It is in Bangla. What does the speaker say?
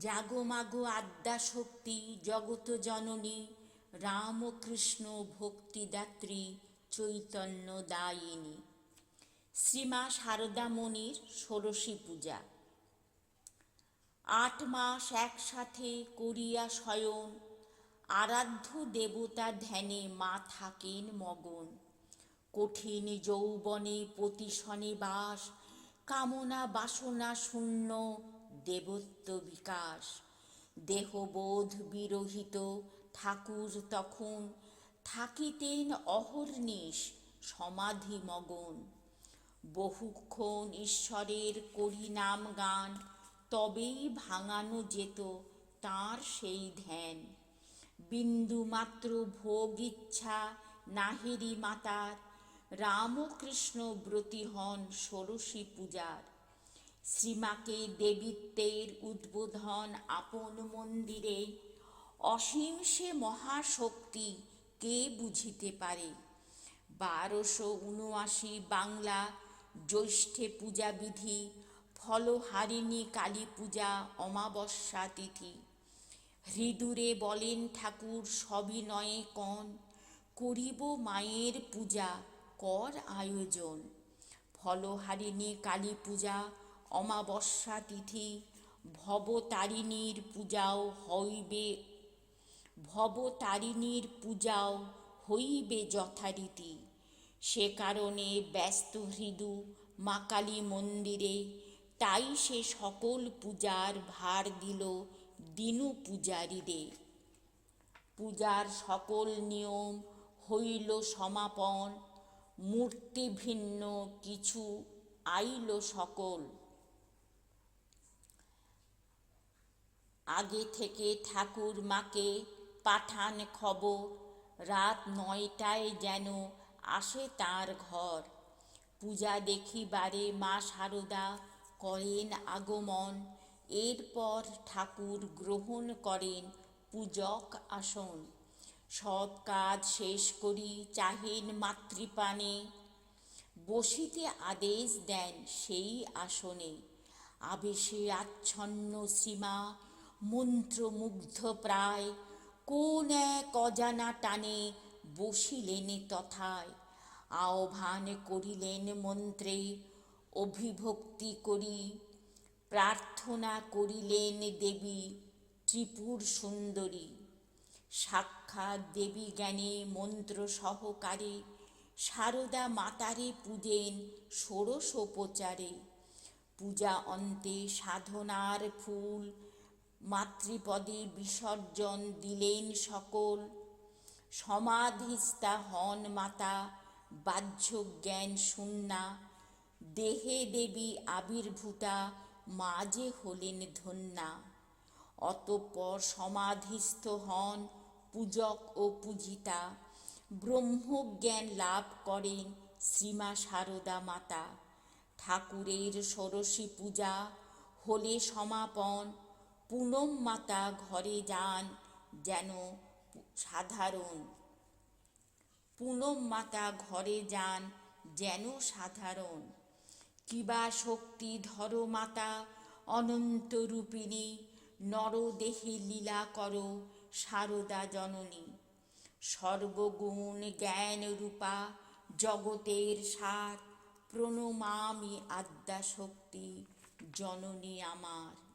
জাগো মাগো আদ্যা শক্তি, জগত জননী রামকৃষ্ণ ভক্তিদাত্রী চৈতন্য দায়িনী। শ্রীমা শারদামণির ষোড়শী পূজা। আট মাস একসাথে করিয়া শয়ন, আরাধ্য দেবতা ধ্যানে মা থাকেন মগন। কঠিন যৌবনে পতিশনে বাস কামনা বাসনা শূন্য দেবত্ব বিকাশ। দেহবোধ বিরহিত ঠাকুর তখন থাকিতেন অহর্নিশ সমাধি মগন। বহুক্ষণ ঈশ্বরের করি নাম গান, তবেই ভাঙানো যেত তাঁর সেই ধ্যান। বিন্দুমাত্র ভোগ ইচ্ছা নাহেরি মাতার, রামকৃষ্ণ ব্রতী হন ষোড়শী পূজার। শ্রীমাকে দেবীত্বের উদ্বোধন আপন মন্দিরে। অসীম সে মহাশক্তি কে বুঝিতে পারে? বারোশো উনআশি বাংলা জ্যৈষ্ঠে পূজা বিধি, ফলহারিণী কালী পূজা অমাবস্যা তিথি। হৃদুরে বলেন ঠাকুর সবিনয়ে কন। করিব মায়ের পূজা, কর আয়োজন। ফলহারিণী কালী পূজা অমাবস্যা তিথি, ভবতারিণীর পূজাও হইবে। ভবতারিণীর পূজাও হইবে যথারীতি। সে কারণে ব্যস্ত হৃদু মা কালী মন্দিরে, তাই সে সকল পূজার ভার দিল দিনু পূজারীরে পূজার সকল নিয়ম হইল সমাপন, মূর্তি ভিন্ন কিছু আইল সকল। আগে থেকে ঠাকুর মাকে পাঠান খবর। রাত নয়টায় যেন আসে তার ঘর। পূজা দেখিবারে মা শারদা করেন আগমন। এরপর ঠাকুর গ্রহণ করেন পূজক আসন। সব কাজ শেষ করি চাহেন মাতৃপানে বসিতে আদেশ দেন সেই আসনে। আবেশে আচ্ছন্ন সীমা মন্ত্রমুগ্ধ প্রায় কোন এক অজানা টানে বসিলেন তথায়। আহ্বান করিলেন মন্ত্রে, অভিভক্তি করি। প্রার্থনা করিলেন দেবী, ত্রিপুর সুন্দরী। সাক্ষাৎ দেবী জ্ঞানে মন্ত্র সহকারে সারদা মাতারে পূজেন ষোড়শোপচারে পূজা অন্তে সাধনার ফুল মাতৃপদে বিসর্জন দিলেন সকল। সমাধিস্থা হন মাতা বাহ্য জ্ঞান শূন্যা দেহে দেবী আবির্ভূতা, মাঝে হলেন ধন্যা। অতঃপর সমাধিস্থ হন পূজক ও পূজিতা। ব্রহ্মজ্ঞান লাভ করেন শ্রীমা সারদা মাতা। ঠাকুরের ষোড়শী পূজা হলে সমাপন। পুনম মাতা ঘরে যান যেন সাধারণ। পুনম মাতা ঘরে যান যেন সাধারণ। কিবা শক্তি ধর মাতা, অনন্ত রূপিণী নরদেহে লীলা করো, সারদা জননী। সর্বগুণ জ্ঞান রূপা, জগতের সার, প্রণমামি আদ্যা শক্তি, জননী আমার।